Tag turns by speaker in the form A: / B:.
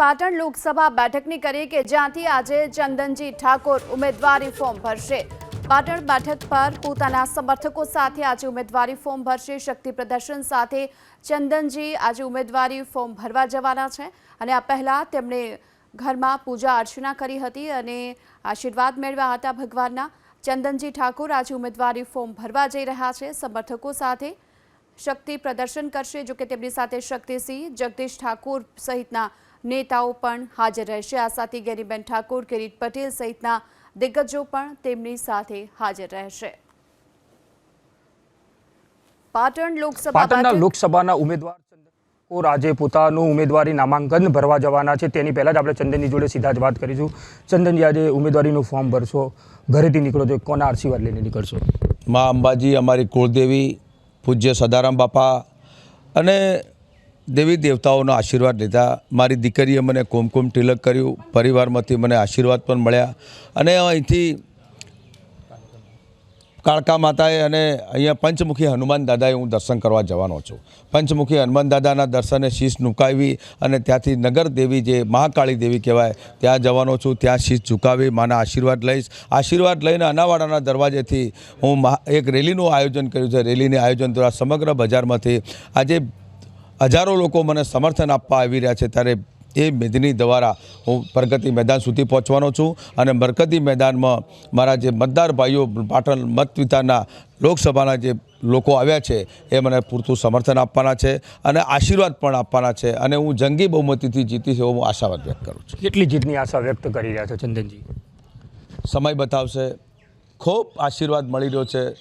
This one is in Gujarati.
A: પાટણ લોકસભા બેઠકની કરી કે જ્યાંથી આજે ચંદનજી ઠાકોર ઉમેદવારી ફોર્મ ભરશે? પાટણ બેઠક પર પોતાના સમર્થકો સાથે આજે ઉમેદવારી ફોર્મ ભરશે. શક્તિ પ્રદર્શન સાથે ચંદનજી આજે ઉમેદવારી ફોર્મ ભરવા જવાના છે અને આ પહેલાં તેમણે ઘરમાં પૂજા અર્ચના કરી હતી અને આશીર્વાદ મેળવ્યા હતા ભગવાનના. ચંદનજી ઠાકોર આજે ઉમેદવારી ફોર્મ ભરવા જઈ રહ્યા છે. સમર્થકો સાથે શક્તિ પ્રદર્શન કરશે જો કે તેમની સાથે શક્તિસિંહ, જગદીશ ઠાકોર સહિતના નેતાઓ પણ હાજર રહેશે. આ સાથે ગેરીબેન ઠાકોર કિરીટ પટેલ સહિતના દિગ્ગજો પણ તેમની સાથે હાજર રહેશે. પાટણ લોકસભા
B: પાટણના લોકસભાના ઉમેદવાર ચંદનકોર આજે પોતાનું ઉમેદવારી નામાંકન ભરવા જવાના છે. તેની પહેલાં જ આપણે ચંદનની જોડે સીધા જ વાત કરીશું. ચંદનજી આજે ઉમેદવારીનું ફોર્મ ભરશો. ઘરેથી નીકળો છો કોના આશીર્વાદ લઈને નીકળશો?
C: મા અંબાજી અમારી કુળદેવી પૂજ્ય સદારામ બાપા અને દેવી દેવતાઓનો આશીર્વાદ લીધા. મારી દીકરીએ મને કુમકુમ તિલક કર્યું. પરિવારમાંથી મને આશીર્વાદ પણ મળ્યા. અને અહીંથી કાળકા માતાએ અને અહીંયા પંચમુખી હનુમાન દાદાએ હું દર્શન કરવા જવાનો છું. પંચમુખી હનુમાન દાદાના દર્શને શીશ ઝુકાવી અને ત્યાંથી નગર દેવી જે મહાકાળી દેવી કહેવાય, ત્યાં જવાનો છું. ત્યાં શીશ ઝુકાવી, માના આશીર્વાદ લઈશ. આશીર્વાદ લઈને અનાવાડાના દરવાજેથી હું એક રેલીનું આયોજન કર્યું છે. રેલીની આયોજન દ્વારા સમગ્ર બજારમાંથી આજે હજારો લોકો મને સમર્થન આપવા આવી રહ્યા છે ત્યારે એ મેદની દ્વારા હું પ્રગતિ મેદાન સુધી પહોંચવાનો છું અને પ્રગતિ મેદાનમાં મારા જે મતદાર ભાઈઓ પાટણ મત વિસ્તારના લોકસભાના જે લોકો આવ્યા છે એ મને પૂરતું સમર્થન આપવાના છે અને આશીર્વાદ પણ આપવાના છે અને હું જંગી બહુમતીથી જીતીશ એવો હું આશાવાદ વ્યક્ત કરું છું.
B: કેટલી જીતની આશા વ્યક્ત કરી રહ્યા છો ચંદનજી?
C: સમય બતાવશે. ખૂબ આશીર્વાદ મળી રહ્યો છે.